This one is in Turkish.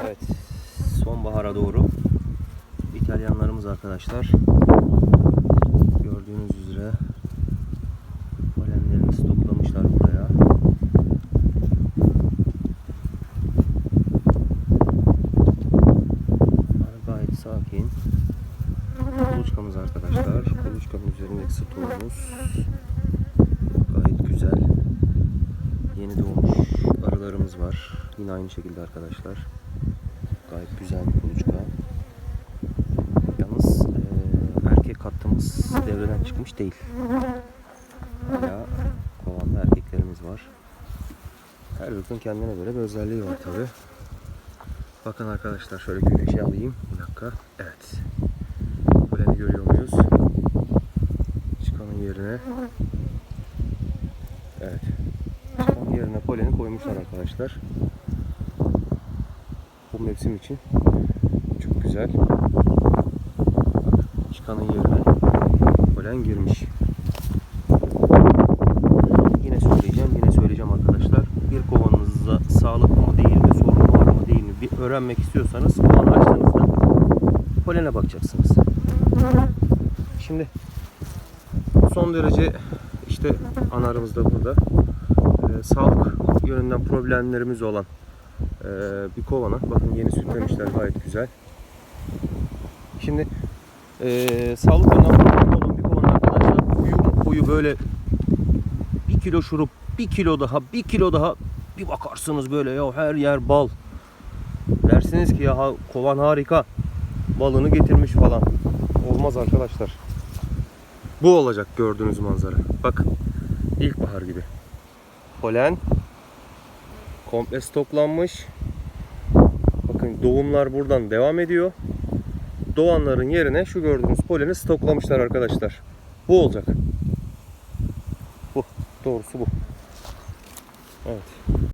Evet. Sonbahara doğru İtalyanlarımız arkadaşlar. Gördüğünüz üzere polenlerini stoklamışlar buraya. Gayet sakin. Kuluçkamız arkadaşlar. Kuluçkanın üzerindeki stoğumuz gayet güzel. Yeni doğmuş var. Yine aynı şekilde arkadaşlar. Gayet güzel bir kuluçka. Yalnız eee, erkek hattımız devreden çıkmış değil. Hala kovanda erkeklerimiz var. Her ırkın kendine göre bir özelliği var tabi. Bakın arkadaşlar şöyle güneşe alayım. Bir dakika. Evet. Poleni görüyor muyuz? Çıkanın yerine. Evet. Poleni koymuşlar arkadaşlar. Bu mevsim için çok güzel. Bak, çıkanın yerine polen girmiş. Yine söyleyeceğim, yine söyleyeceğim arkadaşlar. Bir kovanınızda sağlıklı mı değil mi, sorun var mı değil mi bir öğrenmek istiyorsanız kovanı açtığınızda polene bakacaksınız. Şimdi son derece işte anarımız da burada. Ee, sağlık yönünden problemlerimiz olan ee, bir kovana. Bakın yeni sütlemişler gayet güzel. Şimdi ee, sağlık yönünden olan bir kovana arkadaşlar koyu, koyu böyle bir kilo şurup, bir kilo daha, bir kilo daha bir bakarsınız böyle ya her yer bal. Dersiniz ki ya kovan harika. Balını getirmiş falan. Olmaz arkadaşlar. Bu olacak gördüğünüz manzara. Bakın ilkbahar gibi. Polen komple stoklanmış. Bakın doğumlar buradan devam ediyor. Doğanların yerine şu gördüğünüz poleni stoklamışlar arkadaşlar. Bu olacak. Bu. Doğrusu bu. Evet.